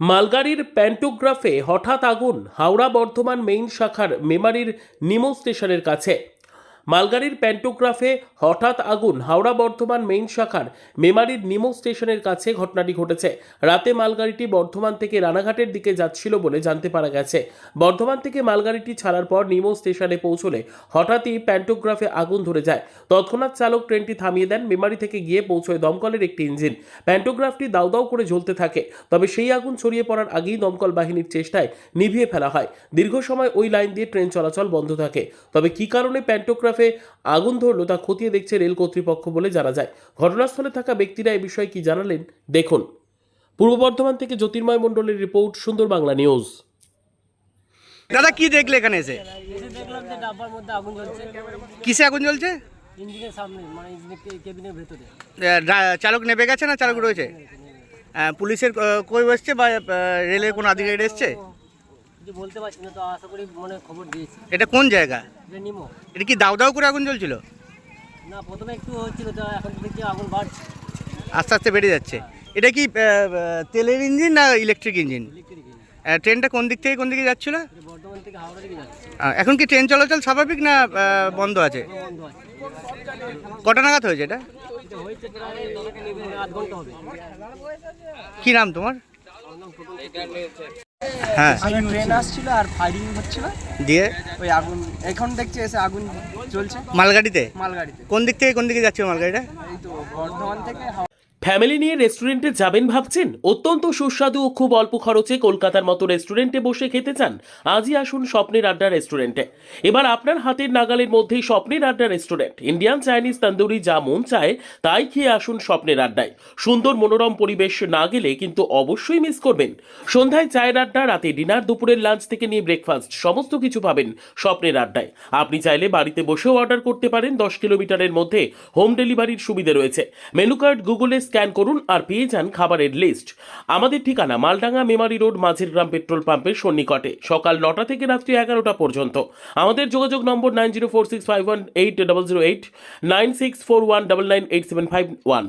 মালগাড়ির প্যান্টোগ্রাফে হঠাৎ আগুন হাওড়া বর্ধমান মেইন শাখার মেমারির নিমো স্টেশনের কাছে। মালগাড়ির প্যান্টোগ্রাফে হঠাৎ আগুন হাওড়া বর্ধমান মেইন শাখার মেমারির নিমো স্টেশনের কাছে ঘটনাটি ঘটেছে। রাতে মালগাড়িটি বর্ধমান থেকে রানাঘাটের দিকে যাচ্ছিল বলে জানতে পারা গেছে। বর্ধমান থেকে মালগাড়িটি ছাড়ার পর নিমো স্টেশনে পৌঁছলে হঠাৎই প্যান্টোগ্রাফে আগুন ধরে যায়। তৎক্ষণাৎ চালক ট্রেনটি থামিয়ে দেন, মেমারি থেকে গিয়ে পৌঁছয় দমকলের একটি ইঞ্জিন। প্যান্টোগ্রাফটি দাউ দাউ করে জ্বলতে থাকে, তবে সেই আগুন ছড়িয়ে পড়ার আগেই দমকল বাহিনীর চেষ্টায় নিভিয়ে ফেলা হয়। দীর্ঘ সময় ওই লাইন দিয়ে ট্রেন চলাচল বন্ধ থাকে। তবে কী কারণে প্যান্টোগ্রাফে আগুন ধরলো তা খতিয়ে দেখছে রেল কর্তৃপক্ষ বলে জানা যায়। ঘটনাস্থলে থাকা ব্যক্তিরা এ বিষয়ে কি জানালেন দেখুন। পূর্ব বর্ধমান থেকে জ্যোতির্ময় মণ্ডলের রিপোর্ট সুন্দর বাংলা নিউজ। দাদা কি দেখলে এখানে এসে? এসে দেখলাম যে ডাব্বার মধ্যে আগুন জ্বলছে। কিসে আগুন জ্বলছে? ইঞ্জিনের সামনে মানে ইঞ্জিনের কেবিনের ভেতরে। চালক নেবে গেছে না চালক রয়েছে? পুলিশের আহ, কই এসছে বা রেলের কোনো আধিকারিক এসছে? যে বলতে পারছি না তো আশা করি মনে খবর দিয়েছি। এটা কোন জায়গা? নিমো। এটা কি দাউ দাউ করে আগুন জ্বলছিল? না প্রথমে একটু হচ্ছিল তো এখন দেখছি আগুন বাড়ছে। আস্তে আস্তে বেড়ে যাচ্ছে। এটা কি তেলের ইঞ্জিন না ইলেকট্রিক ইঞ্জিন? ট্রেনটা কোন দিক থেকে কোন দিকে যাচ্ছিল? এখন কি ট্রেন চলাচল স্বাভাবিক না বন্ধ আছে? কটা নাগাদ হয়েছে এটা? কি নাম তোমার? হ্যাঁ। ট্রেন আসছিল আর ফায়ারিং হচ্ছিল। দিয়ে? ওই আগুন এখন দেখছি এসে আগুন চলছে মালগাড়িতে? মালগাড়িতে। কোন দিক থেকে কোন দিকে যাচ্ছে মালগাড়িটা? এই তো বর্ধমান থেকে ফ্যামিলি নিয়ে রেস্টুরেন্টে যাবেন ভাবছেন? অত্যন্ত সুস্বাদু ও খুব অল্প খরচে কলকাতার মতো রেস্টুরেন্টে বসে খেতে চান? আজই আসুন স্বপ্নের আড্ডা রেস্টুরেন্টে। এবার আপনার হাতের নাগালের মধ্যেই স্বপ্নের আড্ডা রেস্টুরেন্ট। ইন্ডিয়ান চাইনিজ তন্দুরি যা মন চায়, তাই খেয়ে আসুন স্বপ্নের আড্ডায়। সুন্দর মনোরম পরিবেশ না গেলে কিন্তু অবশ্যই মিস করবেন। সন্ধ্যায় চায়ের আড্ডা, রাতে ডিনার দুপুরের লাঞ্চ থেকে নিয়ে ব্রেকফাস্ট সমস্ত কিছু পাবেন স্বপ্নের আড্ডায়। আপনি চাইলে বাড়িতে বসেও অর্ডার করতে পারেন, দশ কিলোমিটারের মধ্যে হোম ডেলিভারির সুবিধে রয়েছে। মেনু কার্ড গুগলে স্ক্যান করুন আর পেয়ে যান খাবারের লিস্ট আমাদের ঠিকানা মালডাঙ্গা মেমারি রোড, মাঝের গ্রাম পেট্রোল পাম্পের সন্নিকটে। সকাল নটা থেকে রাত্রি এগারোটা পর্যন্ত। আমাদের যোগাযোগ নম্বর nine zero four six five one eight double zero eight, nine six four one double nine eight seven five one.